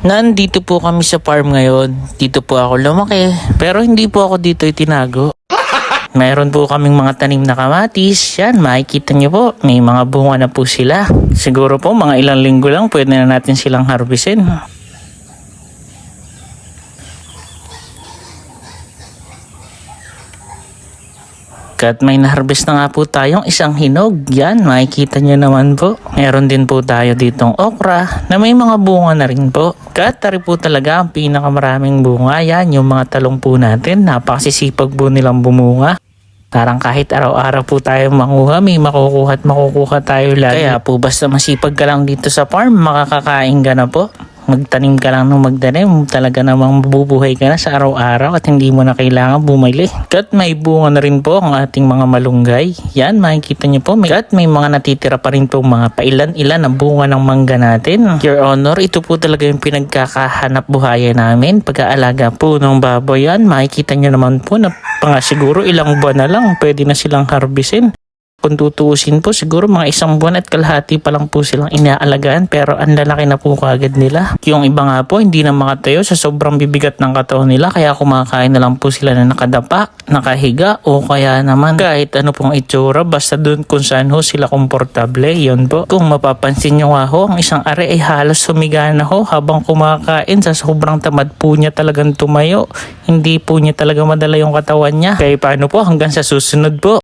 Nandito po kami sa farm ngayon. Dito po ako lumaki. Pero hindi po ako dito itinago. Meron po kaming mga tanim na kamatis. Yan, makikita niyo po. May mga bunga na po sila. Siguro po mga ilang linggo lang pwede na natin silang harvestin. Kat may na-harvest na nga po tayong isang hinog. Yan, makikita nyo naman po. Meron din po tayo ditong okra na may mga bunga na rin po. Kat tari po talaga ang pinakamaraming bunga. Yan, yung mga talong po natin. Napakasisipag po nilang bumunga. Parang kahit araw-araw po tayo manguha, may makukuha at makukuha tayo lagi. Kaya po basta masipag ka lang dito sa farm, makakakain ka na po. Magtanim ka lang ng magtanim, talaga namang mabubuhay ka na sa araw-araw at hindi mo na kailangan bumili. Kat may bunga na rin po ang ating mga malunggay. Yan, makikita niyo po. May, at may mga natitira pa rin po mga pailan-ilan ang bunga ng mangga natin. Your Honor, ito po talaga yung pinagkakahanap buhayan namin. Pag-aalaga po ng baboy yan, makikita niyo naman po na mga siguro ilang buwan na lang pwede na silang harvestin. Kung tutuusin po, siguro mga isang buwan at kalahati pa lang po silang inaalagaan pero ang lalaki na po kagad nila. Yung iba nga po, hindi na makatayo sa sobrang bibigat ng katawan nila kaya kumakain na lang po sila na nakadapa, nakahiga o kaya naman kahit ano pong itsura basta dun kung saan ho sila komportable. Yun po. Kung mapapansin nyo nga ho, ang isang are ay halos sumiga na ho habang kumakain sa sobrang tamad po niya talagang tumayo. Hindi po niya talaga madala yung katawan niya. Kaya paano po hanggang sa susunod po.